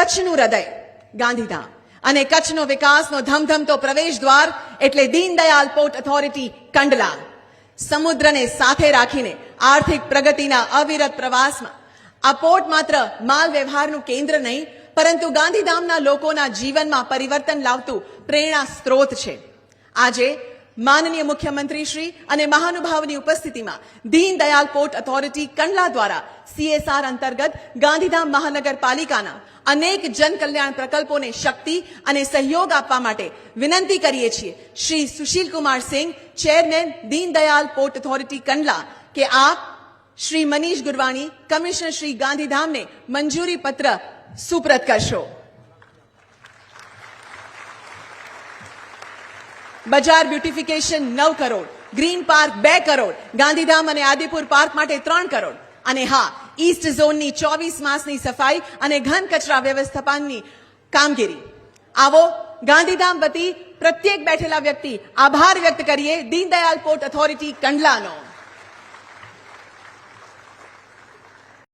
કચ્છનું હૃદય, ગાંધીધામ. અને કચ્છનો વિકાસનો ધમધમતો પ્રવેશ દ્વાર એટલે દીનદયાલ પોર્ટ ઓથોરિટી કંડલા સમુદ્રને સાથે રાખીને આર્થિક પ્રગતિના અવિરત પ્રવાસમાં. આ પોર્ટ માત્ર માલ વ્યવહારનું કેન્દ્ર નહીં, પરંતુ ગાંધીધામના લોકોના જીવનમાં પરિવર્તન લાવતું પ્રેરણા સ્ત્રોત છે. આજે માનનીય મુખ્યમંત્રી શ્રી અને મહાનુભાવની ઉપસ્થિતિમાં દીનદયાલ પોર્ટ ઓથોરિટી કંડલા દ્વારા સીએસઆર અંતર્ગત ગાંધીધામ મહાનગરપાલિકાના અનેક જનકલ્યાણ પ્રકલ્પોને શક્તિ અને સહયોગ આપવા માટે વિનંતી કરીએ છીએ Shri Sushil Kumar Singh chairman Deendayal port authority Kandla, કે આપ શ્રી મનીષ ગુરવાણી, કમિશનર શ્રી ગાંધીધામને મંજૂરી પત્ર સુપ્રત કરશો. બજાર બ્યુટિફિકેશન નવ કરોડ, ગ્રીન પાર્ક બે કરોડ, ગાંધીધામ અને આદિપુર પાર્ક માટે ત્રણ કરોડ. અને હા, ઈસ્ટ ઝોનની ચોવીસ માસની સફાઈ અને ઘન કચરા વ્યવસ્થાપનની કામગીરી. આવો, ગાંધીધામ વતી પ્રત્યેક બેઠેલા વ્યક્તિ આભાર વ્યક્ત કરીએ દીનદયાલ પોર્ટ ઓથોરિટી કંડલાનો.